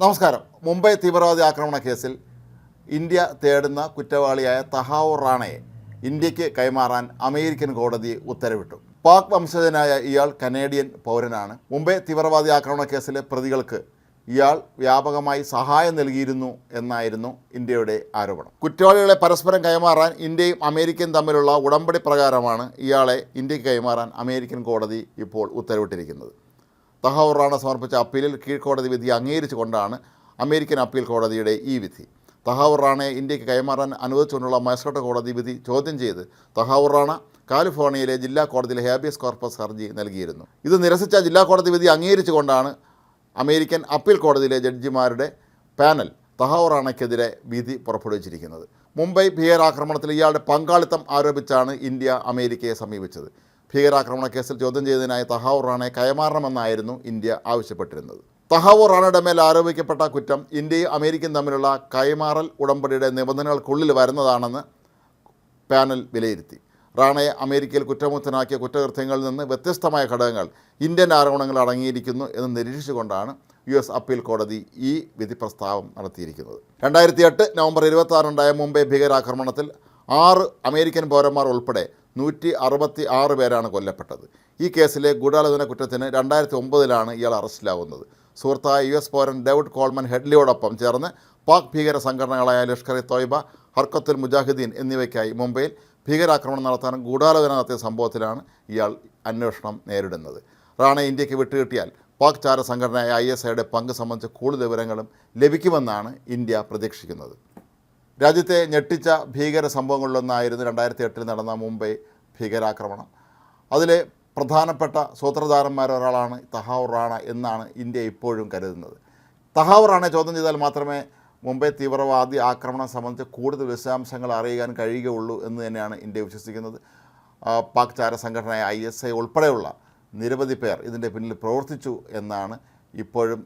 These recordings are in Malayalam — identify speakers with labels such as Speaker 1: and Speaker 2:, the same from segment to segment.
Speaker 1: നമസ്കാരം. മുംബൈ തീവ്രവാദി ആക്രമണ കേസിൽ ഇന്ത്യ തേടുന്ന കുറ്റവാളിയായ തഹാവൂർ റാണയെ ഇന്ത്യയ്ക്ക് കൈമാറാൻ അമേരിക്കൻ കോടതി ഉത്തരവിട്ടു. പാക് വംശജനായ ഇയാൾ കനേഡിയൻ പൗരനാണ്. മുംബൈ തീവ്രവാദി ആക്രമണ കേസിലെ പ്രതികൾക്ക് ഇയാൾ വ്യാപകമായി സഹായം നൽകിയിരുന്നു എന്നായിരുന്നു ഇന്ത്യയുടെ ആരോപണം. കുറ്റവാളികളെ പരസ്പരം കൈമാറാൻ ഇന്ത്യയും അമേരിക്കയും തമ്മിലുള്ള ഉടമ്പടി പ്രകാരമാണ് ഇയാളെ ഇന്ത്യയ്ക്ക് കൈമാറാൻ അമേരിക്കൻ കോടതി ഇപ്പോൾ ഉത്തരവിട്ടിരിക്കുന്നത്. തഹാവൂർ റാണ സമർപ്പിച്ച അപ്പീലിൽ കീഴ്ക്കോടതി വിധി അംഗീകരിച്ചുകൊണ്ടാണ് അമേരിക്കൻ അപ്പീൽ കോടതിയുടെ ഈ വിധി. തഹാവൂർ റാണയെ ഇന്ത്യയ്ക്ക് കൈമാറാൻ അനുവദിച്ചുകൊണ്ടുള്ള മജിസ്ട്രേറ്റ് കോടതി വിധി ചോദ്യം ചെയ്ത് തഹാവൂർ റാണ കാലിഫോർണിയയിലെ ജില്ലാ കോടതിയിലെ ഹാബിയസ് കോർപ്പസ് ഹർജി നൽകിയിരുന്നു. ഇത് നിരസിച്ച ജില്ലാ കോടതി വിധി അംഗീകരിച്ചുകൊണ്ടാണ് അമേരിക്കൻ അപ്പീൽ കോടതിയിലെ ജഡ്ജിമാരുടെ പാനൽ തഹാവൂർ റാണയ്ക്കെതിരെ വിധി പുറപ്പെടുവിച്ചിരിക്കുന്നത്. മുംബൈ ഭീകരാക്രമണത്തിൽ ഇയാളുടെ പങ്കാളിത്തം ആരോപിച്ചാണ് ഇന്ത്യ അമേരിക്കയെ സമീപിച്ചത്. ഭീകരാക്രമണ കേസിൽ ചോദ്യം ചെയ്തതിനായി തഹാവൂർ റാണയെ കൈമാറണമെന്നായിരുന്നു ഇന്ത്യ ആവശ്യപ്പെട്ടിരുന്നത്. തഹാവൂർ റാണയുടെ മേൽ ആരോപിക്കപ്പെട്ട കുറ്റം ഇന്ത്യയും അമേരിക്കയും തമ്മിലുള്ള കൈമാറൽ ഉടമ്പടിയുടെ നിബന്ധനകൾക്കുള്ളിൽ വരുന്നതാണെന്ന് പാനൽ വിലയിരുത്തി. റാണയെ അമേരിക്കയിൽ കുറ്റമുക്തനാക്കിയ കുറ്റകൃത്യങ്ങളിൽ നിന്ന് വ്യത്യസ്തമായ ഘടകങ്ങൾ ഇന്ത്യൻ ആരോപണങ്ങൾ അടങ്ങിയിരിക്കുന്നു എന്ന് നിരീക്ഷിച്ചുകൊണ്ടാണ് യു എസ് അപ്പീൽ കോടതി ഈ വിധി പ്രസ്താവം നടത്തിയിരിക്കുന്നത്. രണ്ടായിരത്തി എട്ട് നവംബർ ഇരുപത്തി ആറുണ്ടായ മുംബൈ ഭീകരാക്രമണത്തിൽ ആറ് അമേരിക്കൻ പൗരന്മാർ ഉൾപ്പെടെ നൂറ്റി അറുപത്തി ആറ് പേരാണ് കൊല്ലപ്പെട്ടത്. ഈ കേസിലെ ഗൂഢാലോചന കുറ്റത്തിന് രണ്ടായിരത്തി ഒമ്പതിലാണ് ഇയാൾ അറസ്റ്റിലാവുന്നത്. സുഹൃത്തായ യു എസ് പൗരൻ ഡേവിഡ് കോൾമൻ ഹെഡ്ലിയോടൊപ്പം ചേർന്ന് പാക് ഭീകര സംഘടനകളായ ലഷ്കർ ഇ തോയ്ബ ഹർക്കത്തുൽ മുജാഹിദ്ദീൻ എന്നിവയ്ക്കായി മുംബൈയിൽ ഭീകരാക്രമണം നടത്താൻ ഗൂഢാലോചന നടത്തിയ സംഭവത്തിലാണ് ഇയാൾ അന്വേഷണം നേരിടുന്നത്. റാണെ ഇന്ത്യയ്ക്ക് വിട്ടുകിട്ടിയാൽ പാക് ചാര സംഘടനയായ ഐ എസ് ഐയുടെ പങ്ക് സംബന്ധിച്ച കൂടുതൽ വിവരങ്ങളും ലഭിക്കുമെന്നാണ് ഇന്ത്യ പ്രതീക്ഷിക്കുന്നത്. രാജ്യത്തെ ഞെട്ടിച്ച ഭീകര സംഭവങ്ങളിലൊന്നായിരുന്നു രണ്ടായിരത്തി എട്ടിൽ നടന്ന മുംബൈ ഭീകരാക്രമണം. അതിലെ പ്രധാനപ്പെട്ട സൂത്രധാരന്മാരൊരാളാണ് തഹാവൂർ റാണ എന്നാണ് ഇന്ത്യ ഇപ്പോഴും കരുതുന്നത്. തഹാവൂർ റാണയെ ചോദ്യം ചെയ്താൽ മാത്രമേ മുംബൈ തീവ്രവാദി ആക്രമണം സംബന്ധിച്ച് കൂടുതൽ വിശദാംശങ്ങൾ അറിയാൻ കഴിയുകയുള്ളൂ എന്ന് തന്നെയാണ് ഇന്ത്യ വിശ്വസിക്കുന്നത്. പാക് ചാര സംഘടനയായ ഐ എസ് ഐ ഉൾപ്പെടെയുള്ള നിരവധി പേർ ഇതിന്റെ പിന്നിൽ പ്രവർത്തിച്ചു എന്നാണ് ഇപ്പോഴും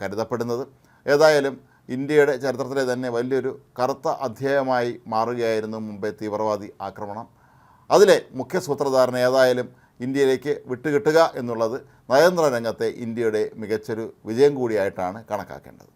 Speaker 1: കരുതപ്പെടുന്നത്. ഏതായാലും ഇന്ത്യയുടെ ചരിത്രത്തിലെ തന്നെ വലിയൊരു കറുത്ത അധ്യായമായി മാറുകയായിരുന്നു മുംബൈ തീവ്രവാദി ആക്രമണം. അതിലെ മുഖ്യ സൂത്രധാരൻ ഏതായാലും ഇന്ത്യയിലേക്ക് വിട്ടുകിട്ടുക എന്നുള്ളത് നയതന്ത്ര രംഗത്തെ ഇന്ത്യയുടെ മികച്ചൊരു വിജയം കൂടിയായിട്ടാണ് കണക്കാക്കേണ്ടത്.